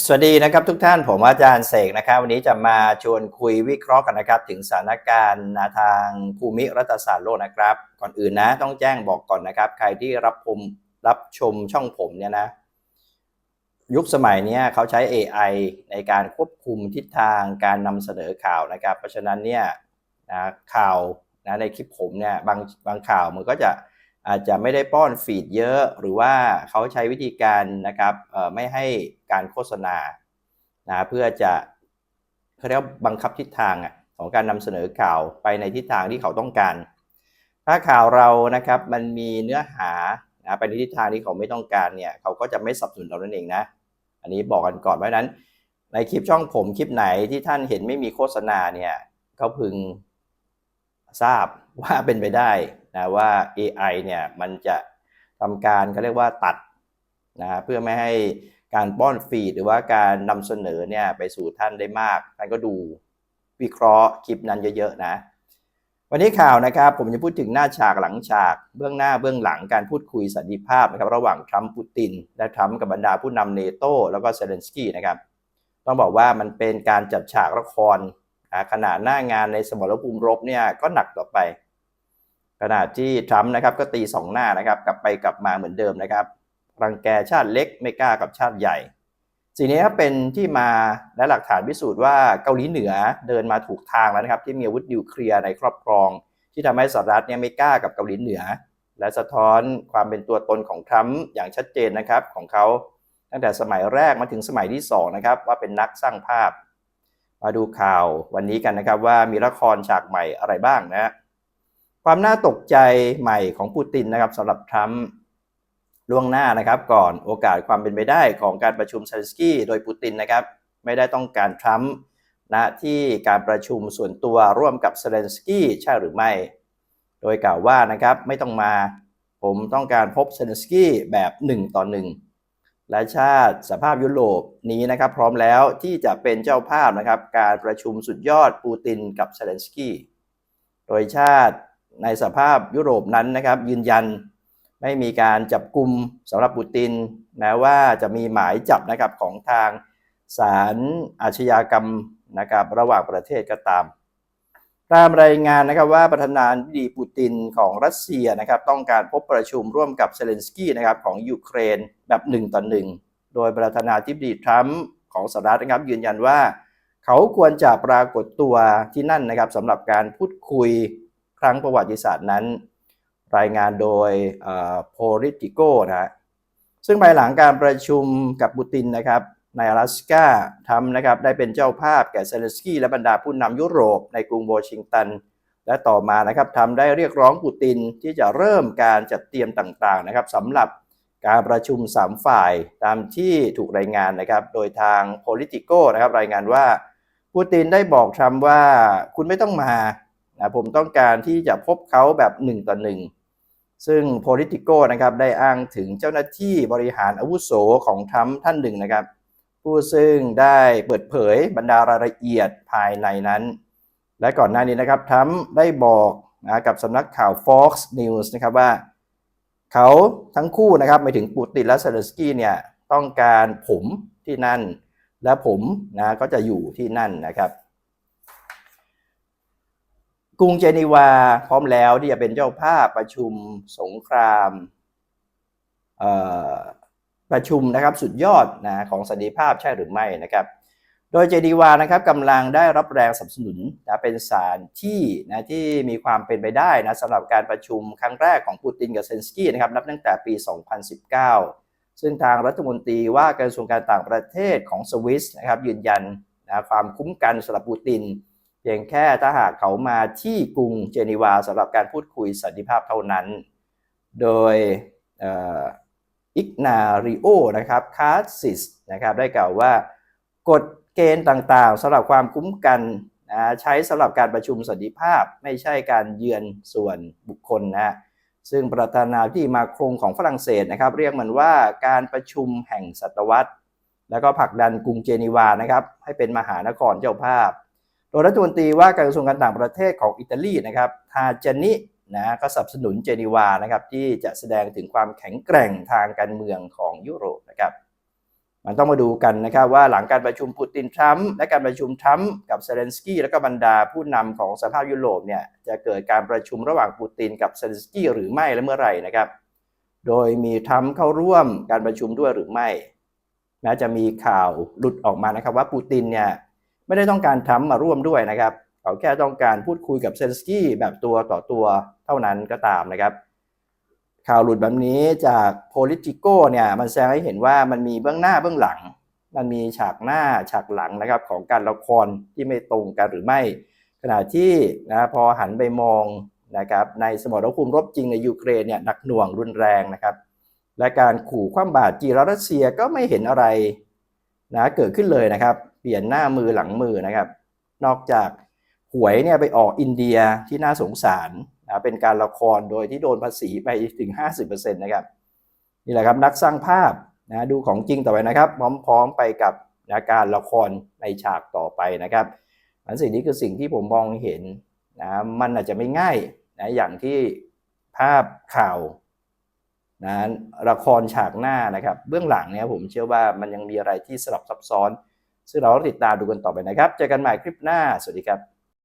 สวัสดีนะครับทุกท่านผมอาจารย์เสกนะครับ วันนี้จะมาชวนคุยวิเคราะห์กันนะครับ ถึงสถานการณ์ทางภูมิรัฐศาสตร์โลกนะครับ ก่อนอื่นนะ ต้องแจ้งบอกก่อนนะครับ ใครที่รับชมรับชมช่องผมเนี่ยนะ ยุคสมัยนี้เขาใช้ AI ในการควบคุมทิศทางการนำเสนอข่าวนะครับ เพราะฉะนั้นเนี่ยนะข่าวนะในคลิปผมเนี่ยบางบางข่าวมันก็จะ อาจจะไม่ได้ป้อนฟีดเยอะ หรือว่าเขาใช้วิธีการนะครับไม่ให้การโฆษณานะเพื่อจะเขาเรียกว่าบังคับทิศทางของการนำเสนอข่าวไปในทิศทางที่เขาต้องการ ถ้าข่าวเรานะครับมันมีเนื้อหานะไปในทิศทางที่เขาไม่ต้องการเนี่ยเขาก็จะไม่สับสนเรานั่นเองนะอันนี้บอกกันก่อนเพราะฉะนั้น ในคลิปช่องผมคลิปไหนที่ท่านเห็นไม่มีโฆษณาเนี่ยก็พึงทราบว่าเป็นไปได้ นะว่า AI เนี่ยมันจะทำการเขาเรียกว่าตัดนะเพื่อไม่ให้การป้อนฟีดหรือว่าการนำเสนอเนี่ยไปสู่ท่านได้มาก ท่านก็ดูวิเคราะห์คลิปนั้นเยอะๆนะ วันนี้ข่าวนะครับ ผมจะพูดถึงหน้าฉากหลังฉาก เบื้องหน้าเบื้องหลังการพูดคุยสันติภาพนะครับระหว่างทรัมป์ปูติน และทรัมป์กับบรรดาผู้นำเนโตแล้วก็เซเลนสกี้นะครับ ต้องบอกว่ามันเป็นการจัดฉากละครขนาดหน้างานในสมรภูมิรบเนี่ยก็หนักต่อไป ขณะที่ทรัมป์นะครับก็ตีสองหน้านะครับกลับไปกลับมาเหมือนเดิมนะครับรังแกชาติเล็กไม่กล้ากับชาติใหญ่ สิ่งนี้ครับเป็นที่มาและหลักฐานพิสูจน์ว่าเกาหลีเหนือเดินมาถูกทางแล้วนะครับ ที่มีอาวุธนิวเคลียร์ในครอบครอง ที่ทำให้สหรัฐเนี่ยไม่กล้ากับเกาหลีเหนือ และสะท้อนความเป็นตัวตนของทรัมป์อย่างชัดเจนนะครับของเขาตั้งแต่สมัยแรกมาถึงสมัยที่สองนะครับว่าเป็นนักสร้างภาพ มาดูข่าววันนี้กันนะครับว่ามีละครฉากใหม่อะไรบ้างนะ ความน่าตกใจใหม่ของปูตินนะครับสำหรับทรัมป์ล่วงหน้านะครับ ก่อนโอกาสความเป็นไปได้ของการประชุมเซเลนสกี้โดยปูตินนะครับ ไม่ได้ต้องการทรัมป์นะที่การประชุมส่วนตัวร่วมกับเซเลนสกี้ใช่หรือไม่ โดยกล่าวว่านะครับไม่ต้องมาผมต้องการพบเซเลนสกี้แบบ 1 ต่อ 1 และชาติสภาพยุโรปนี้นะครับ พร้อมแล้วที่จะเป็นเจ้าภาพนะครับ การประชุมสุดยอดปูตินกับเซเลนสกี้โดยชาติ ในสภาพยุโรปนั้นนะครับ ยืนยันไม่มีการจับกลุ่มสำหรับปูติน แม้ว่าจะมีหมายจับนะครับของทางศาลอาชญากรรมนะครับระหว่างประเทศก็ตาม ตามรายงานนะครับว่าประธานาธิบดีปูตินของรัสเซียนะครับต้องการพบประชุมร่วมกับเซเลนสกี้นะครับของยูเครนแบบหนึ่งต่อหนึ่งโดยประธานาธิบดีทรัมป์ของสหรัฐนะครับยืนยันว่า เขาควรจะปรากฏตัวที่นั่นนะครับสำหรับการพูดคุย ครั้งประวัติศาสตร์นั้น รายงานโดยเอ่อ Politico นะฮะซึ่งภายหลังการประชุมกับปูตินนะครับใน阿拉สกาทำนะครับได้เป็นเจ้าภาพแก่เซเลสกี้และบรรดาผู้นำยุโรปในกรุงวอชิงตัน และต่อมานะครับทำได้เรียกร้องปูตินที่จะเริ่มการจัดเตรียมต่างๆนะครับสำหรับการประชุม 3 ฝ่ายตามที่ถูกรายงานนะครับโดยทาง Politico นะครับรายงานว่าปูตินได้บอกทรัมป์ว่าคุณไม่ต้องมา นะผมต้องการที่จะพบเขาแบบหนึ่งต่อหนึ่งซึ่ง Politico นะครับได้อ้างถึงเจ้าหน้าที่บริหารอาวุโสของทรัมป์ท่านหนึ่งนะครับ ผู้ซึ่งได้เปิดเผยบรรดารายละเอียดภายในนั้น และก่อนหน้านี้นะครับทรัมป์ได้บอกนะกับสำนักข่าว Fox News นะครับว่า เขาทั้งคู่นะครับหมายถึงปูตินและเซเลสกี้เนี่ยต้องการผมที่นั่น และผมนะก็จะอยู่ที่นั่นนะครับ รุงเจนีวาพร้อมแล้วที่จะเป็นเจ้าภาพประชุมสงครามประชุมนะครับสุดยอดนะของสันติภาพใช่หรือไม่นะครับ โดยเจดีวานะครับกำลังได้รับแรงสนับสนุนนะเป็นสารที่นะที่มีความเป็นไปได้นะสำหรับการประชุมครั้งแรกของปูตินกับเซนสกี้นะครับนับตั้งแต่ปี 2019 ซึ่งทางรัฐมนตรีว่าการกระทรวงการต่างประเทศของสวิสนะครับยืนยันนะความคุ้มกันสำหรับปูติน เพียงแค่ถ้าหากเขามาที่กรุงเจนีวาสำหรับการพูดคุยสันติภาพเท่านั้น โดยอิกนาริโอนะครับคาร์ซิสนะครับได้กล่าวว่ากฎเกณฑ์ต่างๆสำหรับความคุ้มกันนะใช้สำหรับการประชุมสันติภาพไม่ใช่การเยือนส่วนบุคคลนะซึ่งประธานาธิบดีมาครงของฝรั่งเศสนะครับ เรียกมันว่าการประชุมแห่งศตวรรษ แล้วก็ผลักดันกรุงเจนีวานะครับให้เป็นมหานครเจ้าภาพ โดยรัฐมนตรีว่าการกระทรวงการต่างประเทศของอิตาลีนะครับทาจานินะก็สนับสนุนเจนีวานะครับที่จะแสดงถึงความแข็งแกร่งทางการเมืองของยุโรปนะครับมันต้องมาดูกันนะครับว่าหลังการประชุมปูตินทรัมป์และการประชุมทรัมป์กับเซเลนสกี้และก็บรรดาผู้นำของสภาพยุโรปเนี่ยจะเกิดการประชุมระหว่างปูตินกับเซเลนสกี้หรือไม่และเมื่อไหร่นะครับ โดยมีทรัมป์เข้าร่วมการประชุมด้วยหรือไม่แม้จะมีข่าวหลุดออกมานะครับว่าปูตินเนี่ย ไม่ได้ต้องการทรัมป์มาร่วมด้วยนะครับเขาแค่ต้องการพูดคุยกับเซนสกี้แบบตัวต่อตัวเท่านั้นก็ตามนะครับข่าวหลุดแบบนี้จาก Politico เนี่ยมันแสดงให้เห็นว่ามันมีเบื้องหน้าเบื้องหลัง มันมีฉากหน้าฉากหลังนะครับของการละครที่ไม่ตรงกันหรือไม่ ขณะที่นะพอหันไปมองนะครับในสมรภูมิรบจริงในยูเครนเนี่ยหนักหน่วงรุนแรงนะครับ และการขู่คว่ำบาตรจีรัสเซียก็ไม่เห็นอะไรนะเกิดขึ้นเลยนะครับ เปลี่ยนหน้ามือหลังมือนะครับ นอกจากหวยเนี่ยไปออกอินเดียที่น่าสงสารนะเป็นการละครโดยที่โดนภาษีไปถึง 50%นะครับนี่แหละครับนักสร้างภาพนะดูของจริงต่อไปนะครับ พร้อมๆไปกับนะการละครในฉากต่อไปนะครับอันสิ่งนี้คือสิ่งที่ผมมองเห็นนะมันอาจจะไม่ง่ายนะอย่างที่ภาพข่าวนะละครฉากหน้านะครับ เบื้องหลังเนี่ยผมเชื่อว่ามันยังมีอะไรที่สลับซับซ้อน ซึ่งเราติดตามดูกันต่อไปนะครับ เจอกันใหม่คลิปหน้า สวัสดีครับ